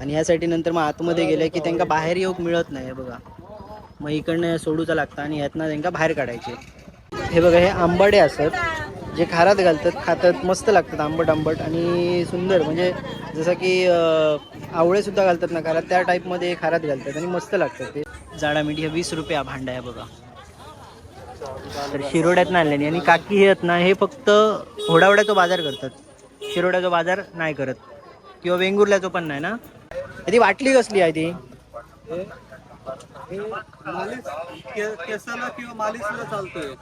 आणि ह्यासाठी नंतर मग आतमध्ये गेले की त्यांना बाहेर येऊक मिळत नाही बघा. मग इकडनं सोडूचा लागतं आणि ह्यातनं त्यांना बाहेर काढायचे. हे बघा हे आंबडे असतात जे खारात घालतात खातात मस्त लागतात आंबट आंबट आणि सुंदर. म्हणजे जसं की आवळेसुद्धा आवळे सुद्धा घालतात ना खारात त्या टाईपमध्ये खारात घालतात आणि मस्त लागतात ते. जाडा मिठी हे वीस रुपये हा भांडा आहे बघा. तर शिरोड्यात आणल्याने आणि काकी हे आहेत ना हे फक्त होडावड्याचा बाजार करतात. शिरोड्याचा बाजार नाही करत. किंवा वेंगुर्ल्याचा पण नाही ना? ती वाटली कसली आहे ती हे मालिश के- केसाला किंवा मालिशला चालतोय.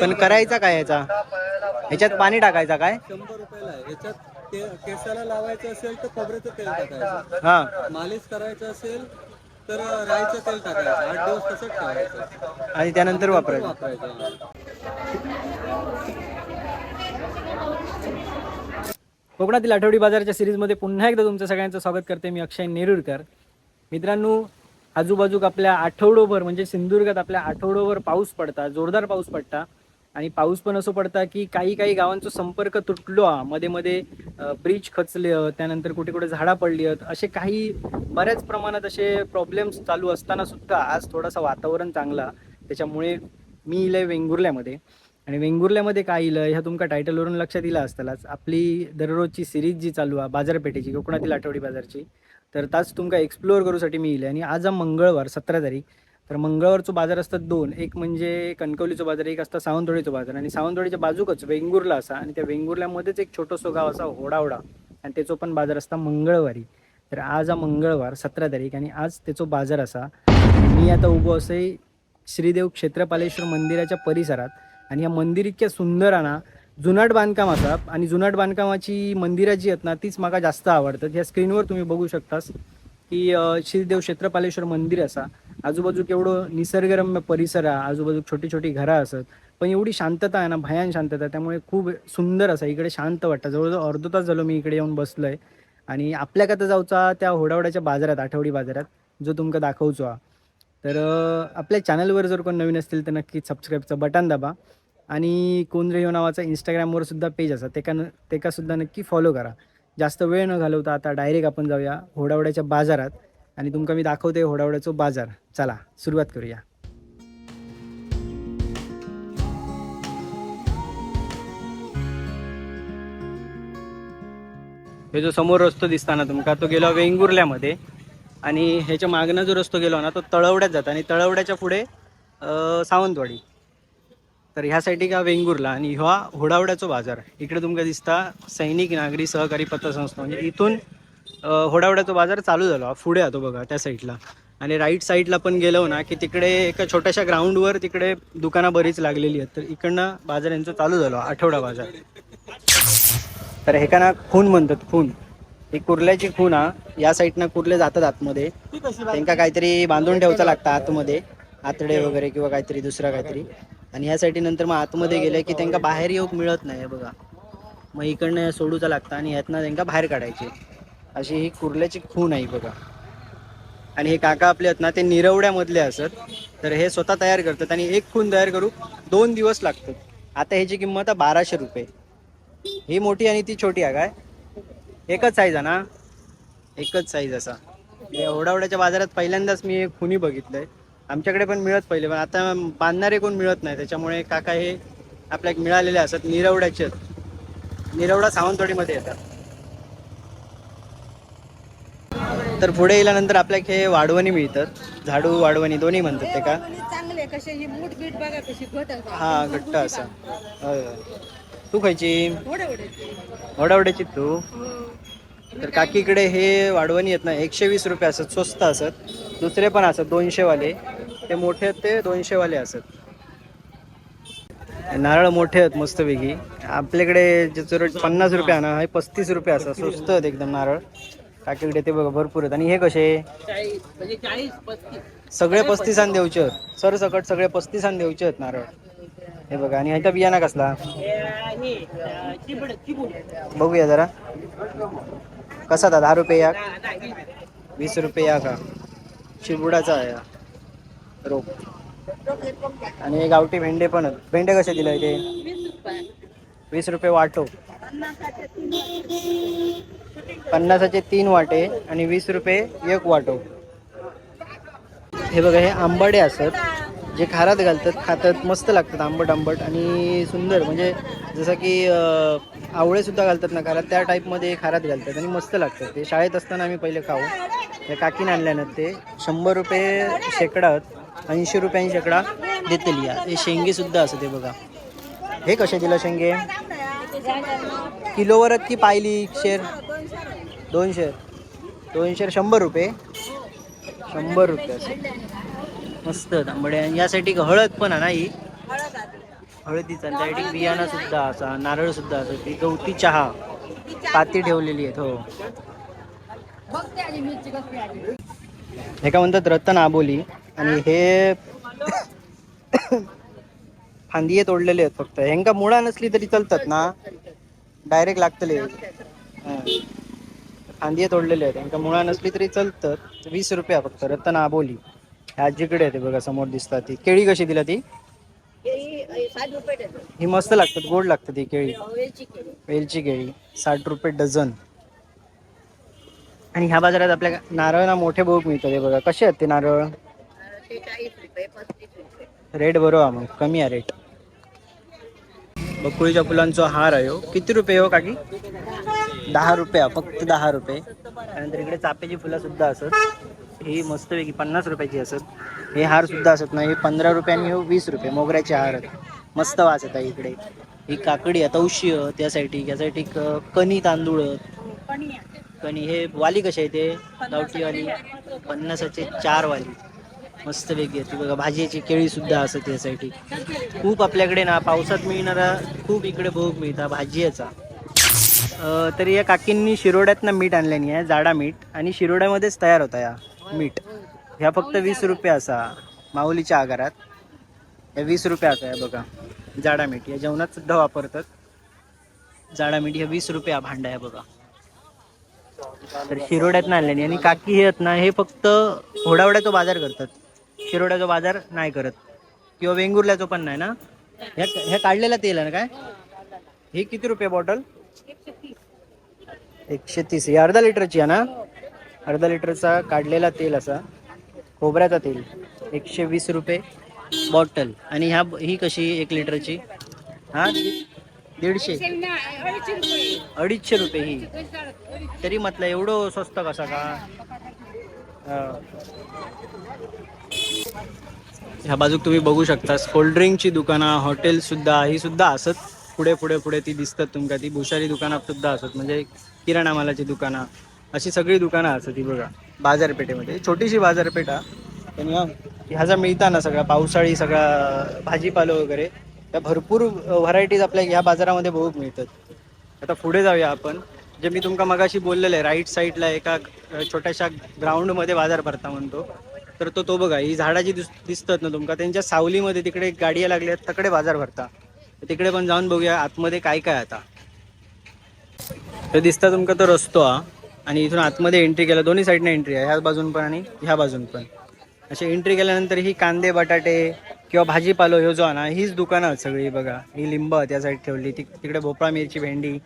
पण करायचा काय याचा? ह्याच्यात पाणी टाकायचा काय? शंभर रुपयाला आहे. याच्यात के- केसाला लावायचं असेल तर खोबऱ्याचं तेल टाकायचं. हा. मालिश करायचं असेल तर राईचं तेल टाकायचं. आठ दिवस तसंच ठेवायचं. आणि त्यानंतर वापरायचं. वापरायचं. कोकणातील आठवडी बाजाराच्या सिरीजमध्ये पुन्हा एकदा तुमचं सगळ्यांचं स्वागत करते मी अक्षय नेरुरकर. मित्रांनो आजूबाजूक आपल्या आठवडोभर म्हणजे सिंधुदुर्गात आपल्या आठवडोभर पाऊस पडता जोरदार पाऊस पडता. आणि पाऊस पण असं पडता की काही काही गावांचा संपर्क तुटलो हा. मध्ये मध्ये ब्रिज खचले त्यानंतर कुठे कुठे झाडा पडली आहेत असे काही बऱ्याच प्रमाणात असे प्रॉब्लेम्स चालू असताना सुद्धा आज थोडासा वातावरण चांगला त्याच्यामुळे मी इलंय वेंगुर्ल्यामध्ये. आणि वेंगुर्ल्यामध्ये काय इलं ह्या तुमका टायटलवरून लक्षात दिलं असतालाच आपली दररोजची सिरीज जी चालू आहे बाजारपेठेची कोकणातील आठवडी बाजारची तर ताच तुमका एक्सप्लोअर करूसाठी मी इले. आणि आज हा मंगळवार सतरा तारीख तर मंगळवारचो बाजार असतात दोन. एक म्हणजे कणकवलीचो बाजार एक असता सावंतवाडीचो बाजार. आणि सावंतवाडीच्या बाजूकच वेंगुर्ला असा आणि त्या वेंगुर्ल्यामध्येच एक छोटंसं गाव असा होडावडा आणि त्याचो पण बाजार असता मंगळवारी. तर आज हा मंगळवार सतरा तारीख आणि आज त्याचो बाजार असा. मी आता उभो असे श्रीदेव क्षेत्रपालेश्वर मंदिराच्या परिसरात आणि या मंदिर इतक्या सुंदर आहे ना जुनाट बांधकाम असा. आणि जुनाट बांधकामाची मंदिरं जी आहेत ना तीच मला जास्त आवडतात. ह्या स्क्रीनवर तुम्ही बघू शकतास की श्रीदेव क्षेत्रपालेश्वर मंदिर असा. आजूबाजू केवढं निसर्गरम्य परिसर आहे. आजूबाजू छोटी छोटी घरं असत पण एवढी शांतता आहे ना भयान शांतता त्यामुळे खूप सुंदर असा इकडे शांत वाटतं. जवळजवळ अर्धा तास झालो मी इकडे येऊन बसलोय. आणि आपल्या कथा जाऊचा त्या होडावड्याच्या बाजारात आठवडी बाजारात जो तुमका दाखवचो हा. तर आपल्या चॅनलवर जर कोण नवीन असतील तर नक्कीच सबस्क्राईबचं बटन दाबा. आणि कोण हो नावाचा इंस्टाग्रामवर सुद्धा पेज असा. ते का सुद्धा नक्की फॉलो करा. जास्त वेळ न घालवता आता डायरेक्ट आपण जाऊया होडावड्याच्या बाजारात आणि तुमका मी दाखवते होडावड्याचो बाजार. चला सुरुवात करूया. हे जो समोर रस्तो दिसता ना तुमका तो गेलो वेंगुर्ल्यामध्ये. आणि ह्याच्या मागनं जो रस्तो गेलो ना तो तळवड्यात जाता. आणि तळवड्याच्या पुढे सावंतवाडी. तर ह्यासाठी का वेंगुर्ला आणि ह्या होडावड्याचो बाजार? इकडे तुमका दिसता सैनिक नागरी सहकारी पतसंस्था. म्हणजे इथून होडावड्याचा बाजार चालू झालो. पुढे येतो बघा त्या साईडला. आणि राईट साईडला पण गेलो ना की तिकडे एका छोट्याशा ग्राउंडवर तिकडे दुकानं बरीच लागलेली आहेत. तर इकडनं बाजार यांचा चालू झालो आठवडा बाजार. तर हे का ना खून म्हणतात खून. ही कुर्ल्याची खून हा. या साईडनं कुर्ले जातात आतमध्ये. त्यांका काहीतरी बांधून ठेवचं लागतं आतमध्ये. आतडे वगैरे किंवा काहीतरी दुसरं काहीतरी. आणि ह्यासाठी नंतर मग आतमध्ये गेले की त्यांना बाहेर येऊक मिळत नाही बघा. मग इकडनं सोडूचं लागतं आणि ह्यातनं त्यांना बाहेर काढायचे. अशी ही कुर्ल्याची खून आहे बघा. आणि हे काका आपले आहेत ना ते निरवड्यामधले असत. तर हे स्वतः तयार करतात आणि एक खून तयार करू दोन दिवस लागतात. आता ह्याची किंमत आहे बाराशे रुपये. ही मोठी आणि ती छोटी आहे काय? एकच साईज आहे ना? एकच साईज असा. ओढावड्याच्या बाजारात पहिल्यांदाच मी एक खुनी बघितलंय. आमच्याकडे पण मिळत पहिले पण आता बांधणारे कोण मिळत नाही. त्याच्यामुळे काका हे आपल्या मिळालेले असतात निरवड्याचे. निरवडा सावंतवाडीमध्ये येतात. तर पुढे गेल्यानंतर आपल्या हे वाढवणी मिळतात. झाडू वाढवणी दोन्ही म्हणतात ते का? ही हा घट्ट असा. तू खायची? वडावड्याची तू? तर काकीकडे हे वाढवणी आहेत ना एकशे वीस रुपये असत स्वस्त असत. दुसरे पण असत दोनशे वाले ते मोठे आहेत ते दोनशे वाले असत. नारळ मोठे आहेत मस्तपैकी. आपल्याकडे ज्याचं रेट पन्नास रुपये ना हे पस्तीस रुपये असतात स्वस्त आहेत एकदम नारळ. काकीकडे ते बघा भरपूर आहेत. आणि हे कसे? चाळीस पस्तीस सगळे पस्तीसान देऊचे आहेत. सरसकट सगळे पस्तीसान देऊचे आहेत नारळ. हे बघा आणि ह्याचा बियाणा कसला? बघूया जरा. कसा दा दहा रुपये या? वीस रुपये या का? चिबुडाचा आहे रोप. आणि गावठी भेंडे पण भेंडे कसे दिले ते? वीस रुपये वाटो. पन्नासाचे तीन वाटे आणि वीस रुपये एक वाटो. हे बघा हे आंबडे असत जे खारात घालतात खातात मस्त लागतात आंबट आंबट आणि सुंदर. म्हणजे जसं की आवळेसुद्धा आवळे सुद्धा घालतात ना खारात त्या टाईपमध्ये खारात घालतात आणि मस्त लागतात. ते शाळेत असताना आम्ही पहिले खाऊ. त्या काकीने आणल्यानं ते शंभर रुपये शेकडा ऐंशी रुपयांनी शेकडा देतील या. हे शेंगेसुद्धा असं ते बघा. हे कसे दिलं शेंगे? किलोवरच की पाहिली शेर? दोन शेर. दोन शेर शंभर रुपये. शंभर रुपये असं. मस्त तांबडे आणि यासाठी हळद पण आहे ना ही हळदीचा त्यासाठी बियाणा सुद्धा असा नारळ सुद्धा असं ती गवती चहा पाती ठेवलेली आहेत हो. हे काय म्हणतात रतन आबोली. आणि हे? फांदिये तोडलेले आहेत फक्त. ह्यांका मुळा नसली तरी चालतात ना? डायरेक्ट लागतले. फांदिये तोडलेले आहेत. ह्यांका मुळा नसली तरी चालतात. वीस रुपया फक्त रतन आबोली. ह्या आजीकडे आहे ते बघा समोर दिसतात ती. केळी कशी दिला ती? साठ रुपये डझन ही मस्त लागतात गोड लागतात ही केळी. वेलची वेलची केळी साठ रुपये डझन. आणि ह्या बाजारात आपल्या नारळ ना मोठे बहुत मिळतात हे बघा. कसे आहेत ते नारळ? ते चाळीस रुपये पस्तीस रुपये रेट बरोबर मग कमी आहे रेट. बकुळीच्या फुलांचा हार आहे हो. किती रुपये हो काकी? दहा रुपया फक्त दहा रुपये. त्यानंतर इकडे चाफ्याची फुलं सुद्धा असत. ही मस्तपैकी पन्नास रुपयाची असत. हे हार सुद्धा असत ना हे पंधरा रुपयांनी हो वीस रुपये. मोगऱ्याचे हार आहेत. मस्त वास येतात इकडे. ही काकडी आहे तवशी त्यासाठी यासाठी कणी तांदूळ. कणी हे वाली कशी आहे ते? गावठी वाली पन्नासाचे चार वाली. मस्त वेगळी आहे ती बघा भाजीची केळी सुद्धा असत त्यासाठी. खूप आपल्याकडे ना पावसात मिळणारा खूप इकडे भोग मिळता भाजीचा तरी या काकींनी शिरोड्यातनं मीठ आणल्याने आहे जाडा मीठ. आणि शिरोड्यामध्येच तयार होता या मीठ. ह्या फक्त वीस रुपये असा माऊलीच्या आगारात. हे वीस रुपये आता आहे बघा. जाडा मीठ. या जेवणात सुद्धा वापरतात. जाडा मीठ हे वीस रुपये भांड भांडा आहे बघा. तर शिरोड्यात आणल्याने आणि काकी हे आहेत ना हे फक्त होडावड्याचा बाजार करतात. शिरोड्याचा बाजार नाही करत. किंवा वेंगुर्ल्याचं पण नाही ना. ह्या ह्या काढलेला तेल आहे ना काय? हे किती रुपये बॉटल? एकशे तीस. ही अर्धा लिटरची आहे ना? अर्धा लिटरचा काढलेला तेल असा. खोबऱ्याचा तेल. एकशे वीस रुपये. बॉटल. आणि ह्या ही कशी एक लिटरची? हा दीडशे. अडीचशे रुपये ही. तरी म्हटलं एवढं स्वस्त कसा का? ह्या बाजूक तुम्ही बघू शकता कोल्ड्रिंकची दुकानं हॉटेल सुद्धा ही सुद्धा असत. पुढे पुढे पुढे ती दिसतात तुमका. ती भुशारी दुकानात सुद्धा असत. म्हणजे किराणा मालाची दुकानं. अशी सगळी दुकानं असत ती बघा. बाजारपेठेमध्ये. छोटीशी बाजारपेठ पण या ह्या ज्या मिळता ना सगळा पावसाळी सगळा भाजीपालो वगैरे त्या भरपूर व्हरायटीज आपल्या ह्या बाजारामध्ये बहुत मिळतात. आता पुढे जाऊया आपण. जे मी तुमका मगाशी बोललेलं आहे राईट साईडला एका छोट्याशा ग्राउंडमध्ये बाजार भरता म्हणतो. तर तो तो बघा ही झाडाची दिस दिसतात ना तुमका त्यांच्या सावलीमध्ये तिकडे गाड्या लागल्या आहेत तकडे बाजार भरता. तिकडे पण जाऊन बघूया आतमध्ये काय काय आता. तर दिसता तुमका तो रस्तो हा. आणि इथून आतमध्ये एंट्री केला. दोन्ही साईडने एंट्री आहे. ह्या बाजून पण आणि ह्या बाजून पण. असे एंट्री केल्यानंतर ही कांदे बटाटे किंवा भाजीपालो ह्यो जो आहे ना हीच दुकानं आहेत सगळी बघा. ही लिंब त्यासाठी साईड ठेवली. ती तिकडे भोपळा मिरची भेंडी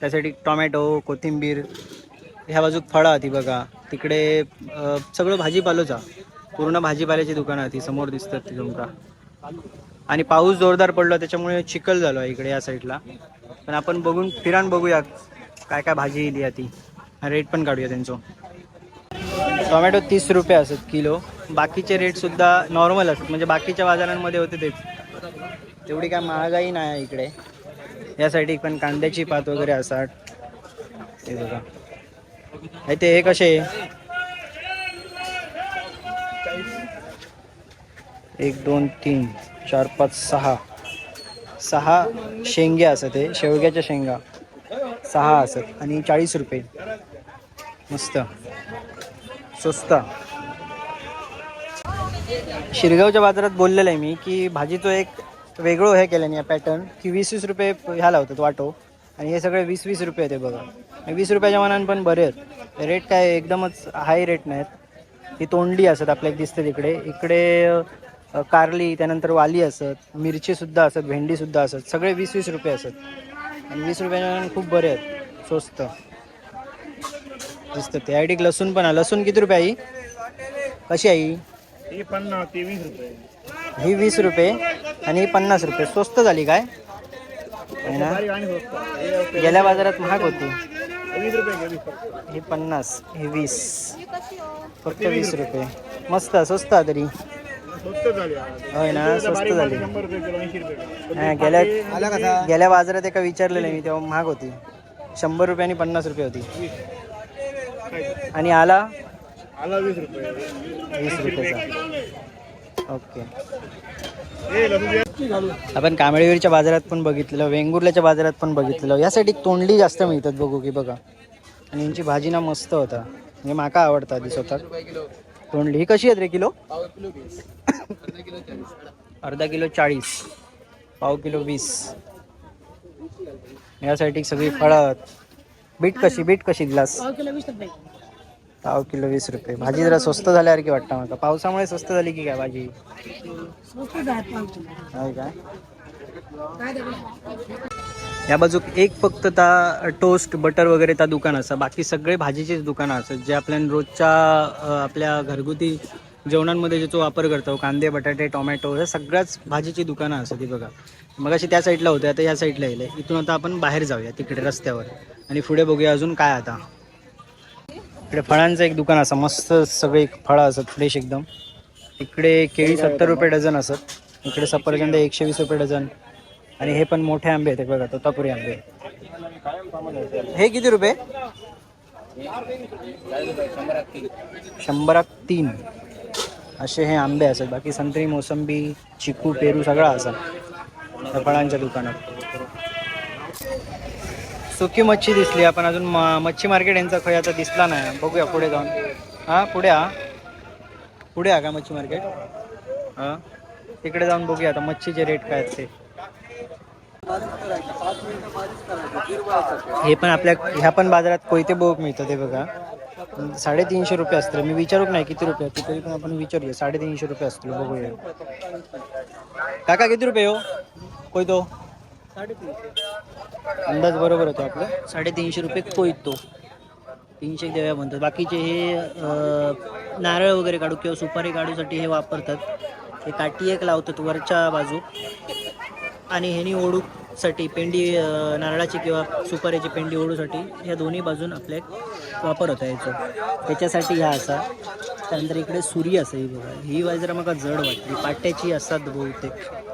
त्यासाठी टोमॅटो कोथिंबीर ह्या बाजूक फळं ती बघा. तिकडे सगळं भाजीपालोचा पूर्ण भाजीपाल्याची दुकानं ती समोर दिसतात ती तुमका आणि पाऊस जोरदार पडला त्याच्यामुळे चिखल झालो आहे इकडे या साईडला. पण आपण बघून फिरान बघूया काय काय भाजी इली ती रेट पण काढूया त्यांचं. टोमॅटो तीस रुपये असत किलो. बाकीचे रेट सुद्धा नॉर्मल असतात. म्हणजे बाकीच्या बाजारांमध्ये होते तेच. तेवढी काय महागाई नाही आहे इकडे. यासाठी पण कांद्याची पात वगैरे असतात. हे बघा. हे ते हे कसे? एक दोन तीन चार पाच सहा. सहा शेंगे असत ते शेवग्याच्या शेंगा. सहा असत आणि चाळीस रुपये. मस्त. स्वस्त. शिरगावच्या बाजारात बोललेलं आहे मी की भाजी तो एक वेगळं हे केलं या पॅटर्न की वीस वीस रुपये ह्या लावतात वाटो. आणि हे सगळे वीस वीस रुपये येते बघा. वीस रुपयाच्या मनान पण बरे आहेत. रेट काय एकदमच हाय रेट नाहीत ही तोंडली असत आपल्याला दिसते तिकडे. इकडे कारली त्यानंतर वाली असत मिरचीसुद्धा असत भेंडीसुद्धा असत. सगळे वीस वीस रुपये असत. आणि वीस रुपयाच्या मनानं खूप बरे आहेत. स्वस्त. दिसतं ते. आयडिक लसूण पण आहे. लसूण किती रुपये आई? कशी आई? ही पन्नास तेवीस रुपये. ही वीस रुपये आणि ही पन्नास रुपये. स्वस्त झाली काय? आहे ना? बारीक आणि स्वस्त. गेल्या बाजारात महाग होती. वीस रुपये गेली फक्त. ही पन्नास ही वीस. फक्त वीस रुपये. मस्त स्वस्त आहे तरी. स्वस्त झाली आज. होय ना आता स्वस्त बारीक झाली. माल शंभर रुपये किलो ऐंशी रुपये किलो. हा, गेल्या गेल्या बाजारात एका विचारलेलं मी तेव्हा महाग होती. शंभर रुपये आणि पन्नास रुपये होती? आणि आला? आला वीस रुपये. वीस रुपयाचा. ओके. आपण कांबळेवीरच्या बाजारात पण बघितलेलं वेंगुर्ल्याच्या बाजारात पण बघितलेलं यासाठी तोंडली जास्त मिळतात बघू की बघा. आणि यांची भाजी ना मस्त होता. म्हणजे माका आवडता आधी स्वतः. तोंडली. ही कशी आहेत रे किलो? अर्धा किलो चाळीस. पाव किलो वीस. यासाठी सगळी फळं बीट कशी? बीट कशी दिलास पाव किलो वीस रुपये. भाजी जरा स्वस्त झाल्यासारखी वाटतं मला. पावसामुळे स्वस्त झाली की काय भाजी? काय? या बाजूक एक फक्त ता टोस्ट बटर वगैरे त्या दुकान असा. बाकी सगळे भाजीचेच दुकानं असतात जे आपल्या रोजच्या आपल्या घरगुती जेवणांमध्ये ज्याचा वापर करतो कांदे बटाटे टोमॅटो हे सगळ्याच भाजीची दुकानं असतात ती बघा. मग अशी त्या साईडला होते आता या साईडला येईल. इथून आता आपण बाहेर जाऊया तिकडे रस्त्यावर. आणि पुढे बघूया अजून काय आता. इकडे फळांचं एक दुकान असं मस्त सगळे फळं असत फ्रेश एकदम. इकडे केळी सत्तर रुपये डझन असत इकडे सफरचंद एकशे वीस रुपये डझन आणि हे पण मोठे आंबे आहेत बघा तोतापुरी आंबे. हे किती रुपये? शंभरात तीन. असे हे आंबे असत बाकी संत्री मोसंबी चिकू पेरू सगळा असत त्या फळांच्या दुकानात. सुकी मच्छी दिसली. आपण अजून म- मच्छी मार्केट यांचा खय आता दिसला नाही. बघूया पुढे जाऊन. हा पुढे हा. पुढे हा का मच्छी मार्केट? हा. तिकडे जाऊन बघूया आता मच्छीचे रेट काय आहेत ते. हे पण आपल्या ह्या पण बाजारात कोयते बोक मिळतं ते बघा. साडेतीनशे रुपये असतील. मी विचारूक नाही किती रुपये असतील तरी पण आपण विचारूया. साडेतीनशे रुपये असतील बघूया. काका किती रुपये हो? कोयतो? अंदाज बरोबर होतो आपलं. साडेतीनशे रुपये कोयतो. तीनशे देव्या म्हणतात. बाकीचे हे नारळ वगैरे काढू किंवा सुपारी काढूसाठी हे वापरतात. हे काठी एक लावतात वरच्या बाजू. आणि ह्यानी ओढूसाठी पेंडी नारळाची किंवा सुपारीची पेंडी ओढूसाठी ह्या दोन्ही बाजून आपल्या वापर होता याचा. त्याच्यासाठी ह्या असा. त्यानंतर इकडे सुरी असं ही बघा. ही बाजू मला जड वाटली. पाट्याची असतात बहुतेक.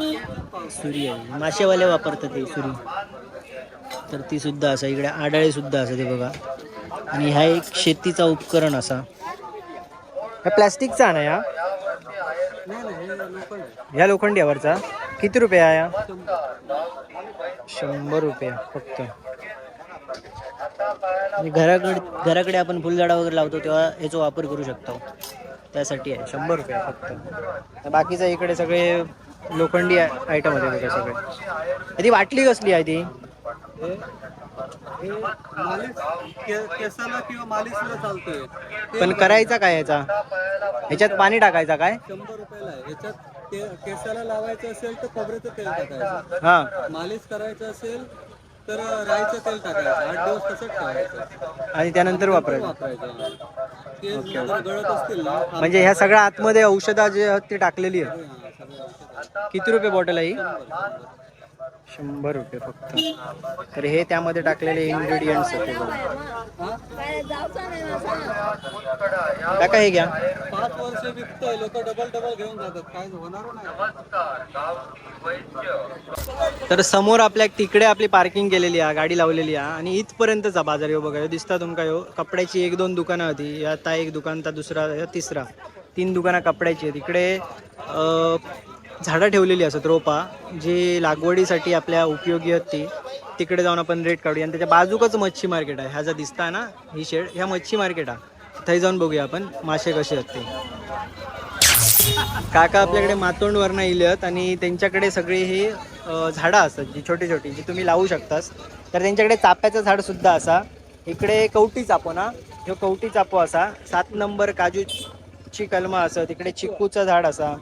सुरी आहे. मासेवाले वापरतात ही सुरी. तर ती सुद्धा असा इकडे आडाळे सुद्धा असं ते बघा. आणि हा एक शेतीचा उपकरण असा. हा प्लॅस्टिकचा ना या. ह्या लोखंड्यावरचा. किती रुपये आहे हा? शंभर रुपये फक्त. घराकडे घराकडे आपण फुलझाडा वगैरे लावतो तेव्हा याचा वापर करू शकतो. त्यासाठी आहे. शंभर रुपये फक्त. बाकीचं इकडे सगळे लोखंडी आयटम होते बघा सगळे. ती बाटली कसली आहे ती? केसाला किंवा मालिशला चालतोय. पण करायचा काय याचा? ह्याच्यात पाणी टाकायचा काय? शंभर रुपयाला आहे. याच्यात के- केसाला लावायचं असेल तर खोबऱ्याचं तेल टाकायचं. हा. मालिश करायचं असेल तर राईचं तेल टाकायचं. आठ दिवस तसंच ठेवायचं. आणि त्यानंतर वापरायचं. वापरायचं. गळत असतील ना म्हणजे ह्या सगळ्या आतमध्ये औषधं जे आहेत ती टाकलेली आहेत. किती रुपये बॉटल आहे? शंभर रुपये फक्त. तर हे त्यामध्ये टाकलेले इन्ग्रेडियंट्स आहेत. ते बघा. काका हे घ्या. पाच वर्ष विकतोय लोक डबल डबल घेऊन जातात. काय होणार नाही. तर समोर आपल्या तिकडे आपली पार्किंग केलेली आहे गाडी लावलेली आहे. आणि इथपर्यंतचा बाजार येऊ बघा. दिसता तुमका यो. कपड्याची एक दोन दुकानं होती. या ता एक दुकान ता दुसरा या तिसरा. तीन दुकानं कपड्याची आहेत. इकडे अं, झाडं ठेवलेली असत रोपा. जी लागवडीसाठी आपल्या उपयोगी होती. तिकडे जाऊन आपण रेट काढूया. आणि त्याच्या बाजूकच मच्छी मार्केट आहे. ह्या जर दिसता ना ही शेड ह्या मच्छी मार्केट आहे. थंय जाऊन बघूया आपण. मासे कसे आहेत ते. काका आपल्याकडे मातोंडवरनं इल्यात आणि त्यांच्याकडे सगळे हे झाडं असतात जी छोटी छोटी जी तुम्ही लावू शकतास. तर त्यांच्याकडे चाप्याचं झाड सुद्धा असा. इकडे कवटी चापो ना. ह्यो कवटी चापो असा. सात नंबर काजूची कलमा असं. तिकडे चिक्कूचं झाड असा.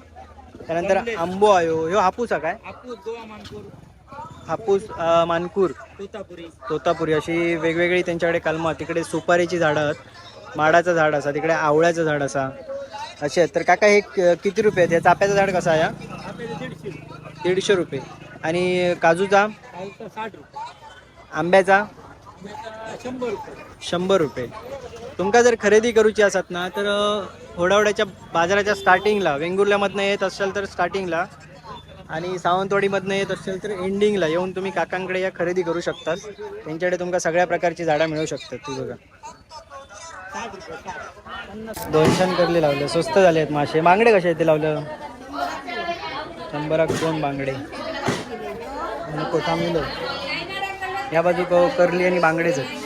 त्यानंतर आंबो आयो. ह्यो हापूस हा काय? हापूस गोवा मानपूर. हापूस अं, मानकूर तोतापुरी. तोतापुरी. अशी वेगवेगळी त्यांच्याकडे कलमं तिकडे सुपारीची झाडं आहेत. माडाचं झाड असा तिकडे आवळ्याचं झाड असा. असे आहेत. तर काका हे क- किती रुपये आहेत? या चाप्याचं झाड कसं आहे हा? दीडशे दीडशे रुपये. आणि काजूचा? साठ रुपये. आंब्याचा शंभर रुपये. शंभर रुपये. तुमका जर खरेदी करूची असत ना तर होडावड्याच्या बाजाराच्या स्टार्टिंगला वेंगुर्ल्यामधनं येत असाल तर स्टार्टिंगला आणि सावंतवाडीमधनं येत असेल तर एंडिंगला येऊन तुम्ही काकांकडे या खरेदी करू शकतात. त्यांच्याकडे तुमका सगळ्या प्रकारची झाडं मिळू शकतात. ती बघा. दोनशे करले लावले. स्वस्त झाले आहेत मासे. बांगडे कसे आहेत ते लावलं? शंभराक दोन बांगडे. आणि कोथांबीर या बाजू करली आणि बांगडेच आहेत.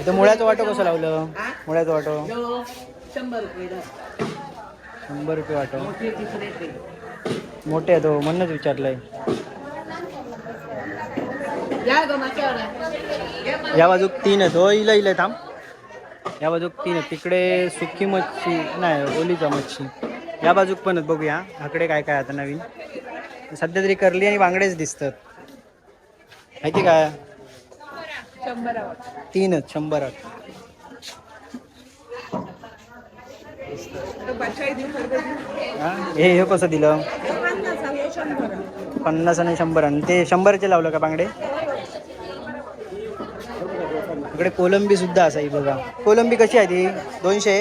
इथं मुळ्याचं वाटो कसं लावलं? मुळ्याचं वाटो. शंभर रुपये शंभर रुपये वाटो. मोठे आहे तो. म्हणूनच विचारलंय. या बाजूक तीन आहेत हो इला इला थांब. या बाजूक तीन आहेत. तिकडे सुकी मच्छी नाही ओलीचा मच्छी. या बाजूक पण आहेत बघूया. आकडे काय काय आता नवीन. सध्या तरी करली आणि बांगडेच दिसतात. माहिती काय तीन आहेत शंभर हा? हे हे कसं दिलं? पन्नास आणि शंभर. आणि ते शंभरचे लावलं का बांगडे? इकडे कोलंबी सुद्धा असा ही बघा. कोलंबी कशी आहे ती? दोनशे?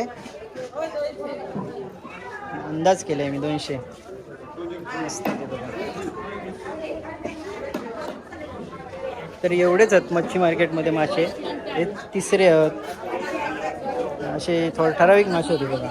अंदाज केलाय मी दोनशे. मस्त बघा. तर एवढेच आहेत मच्छी मार्केटमध्ये मासे. हे तिसरे आहेत. असे थोडे ठराविक मासे होते बघा.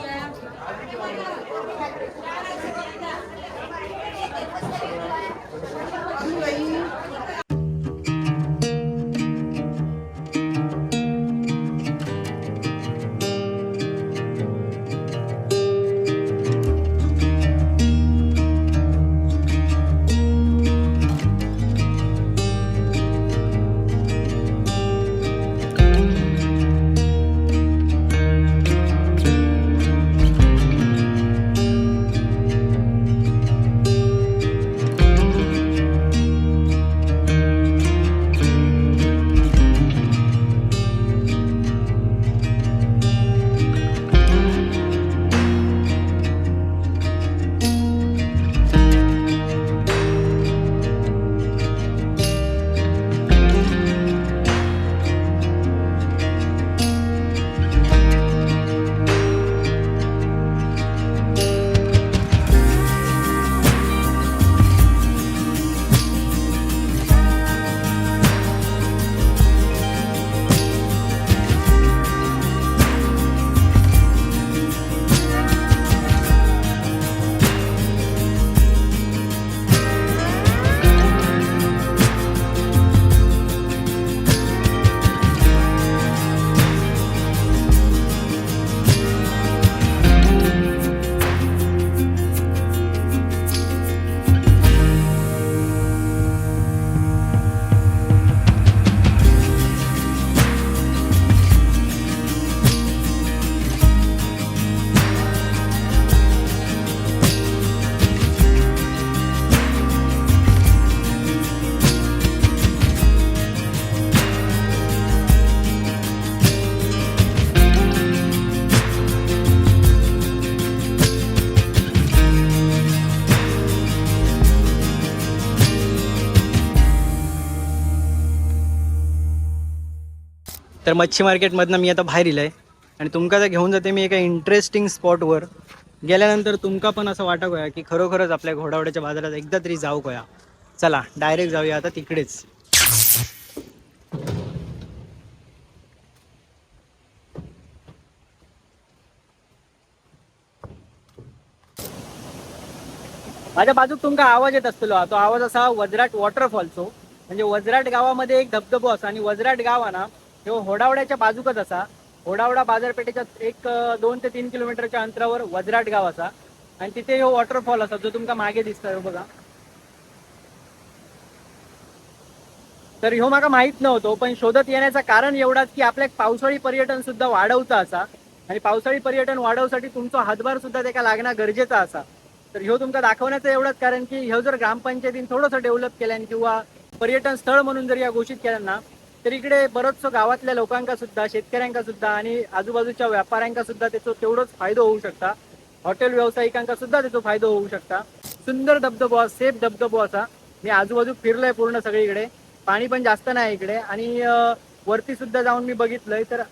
तर मच्छी मार्केटमधनं मी आता बाहेर इलं आहे आणि तुमका जर घेऊन जाते मी एका इंटरेस्टिंग स्पॉटवर गेल्यानंतर तुमका पण असं वाटत होया की खरोखरच आपल्या घोडावड्याच्या बाजारात एकदा तरी जाऊ कोया चला डायरेक्ट जाऊया आता तिकडेच. माझ्या बाजूक तुमका आवाज येत असतो तो आवाज असा वजराट वॉटरफॉलचो म्हणजे वजराट गावामध्ये एक धबधबो असा आणि वजराट गाव ना तो होडावड्याच्या बाजूकच असा. होडावडा बाजारपेठेच्या एक दोन ते तीन किलोमीटरच्या अंतरावर वजराट गाव असा. आणि तिथे हो वॉटरफॉल असा जो तुमका मागे दिसतो हो बघा. तर ह्यो माका माहीत नव्हतो पण शोधत येण्याचं कारण एवढाच की आपल्या पावसाळी पर्यटन सुद्धा वाढवता असा. आणि पावसाळी पर्यटन वाढवसाठी तुमचा हातभार सुद्धा त्याला लागणं गरजेचा असा. तर ह्यो तुमका दाखवण्याचं एवढंच कारण की ह्यो जर ग्रामपंचायतीन थोडंसं डेव्हलप केल्यान किंवा पर्यटन स्थळ म्हणून जर या घोषित केलं ना तर इकडे बरंचसं गावातल्या लोकांका सुद्धा शेतकऱ्यांका सुद्धा आणि आजूबाजूच्या व्यापाऱ्यांका सुद्धा त्याचा तेवढंच फायदा होऊ शकता. हॉटेल व्यावसायिकांका सुद्धा त्याचा फायदा होऊ शकता. सुंदर धबधबो सेफ धबधबो असा. मी आजूबाजू फिरलोय पूर्ण सगळीकडे. पाणी पण जास्त नाही इकडे. आणि वरती सुद्धा जाऊन मी बघितलंय तर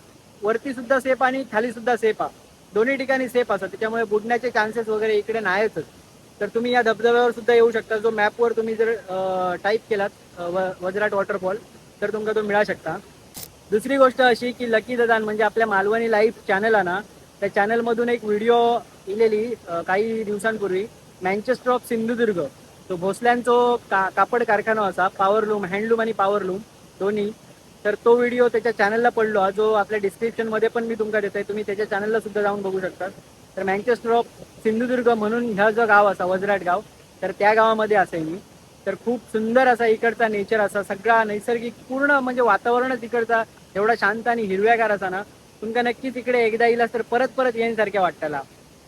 वरती सुद्धा सेफ आणि खाली सुद्धा सेफ आहे दोन्ही ठिकाणी सेफ असतात त्याच्यामुळे बुडण्याचे चान्सेस वगैरे इकडे नाहीतच. तर तुम्ही या धबधब्यावर सुद्धा येऊ शकता. जो मॅपवर तुम्ही जर टाईप केलात व- वजराट वॉटरफॉल तर तुमका तो मिळा शकता. दुसरी गोष्ट अशी की लकी ददान म्हणजे आपल्या मालवणी लाईफ चॅनल आहे ना त्या चॅनलमधून एक व्हिडिओ इलेली काही दिवसांपूर्वी मँचेस्टर ऑफ सिंधुदुर्ग तो भोसल्यांचो का कापड कारखाना असा पॉवरलूम हँडलूम आणि पॉवरलूम दोन्ही. तर तो व्हिडिओ त्याच्या चॅनलला पडलो हा, जो आपल्या डिस्क्रिप्शनमध्ये पण मी तुमका देतोय. तुम्ही त्याच्या चॅनलला सुद्धा जाऊन बघू शकता. तर मँचेस्टर ऑफ सिंधुदुर्ग म्हणून ह्या जो गाव असा वजराट गाव तर त्या गावामध्ये असेल मी. तर खूप सुंदर असा इकडचा नेचर असा सगळा नैसर्गिक पूर्ण म्हणजे वातावरणच इकडचा एवढा शांत आणि हिरव्यागार असा ना. तुमका नक्कीच इकडे एकदा येईल तर परत परत येण्यासारख्या वाटताला.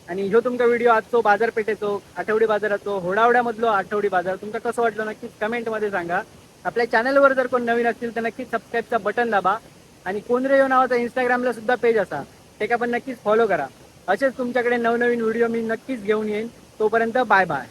आणि ह्यो तुमका व्हिडिओ आजचो बाजारपेठेचो आठवडी बाजाराचो होडावड्यामधलो आठवडी बाजार तुमका कसं वाटलं नक्कीच कमेंटमध्ये सांगा. आपल्या चॅनलवर जर कोण नवीन असतील तर नक्कीच सबस्क्राईबचा बटन दाबा. आणि कोंद्रे नावाचा इंस्टाग्रामला सुद्धा पेज असा. ते का पण नक्कीच फॉलो करा. असेच तुमच्याकडे नवनवीन व्हिडिओ मी नक्कीच घेऊन येईन. तोपर्यंत बाय बाय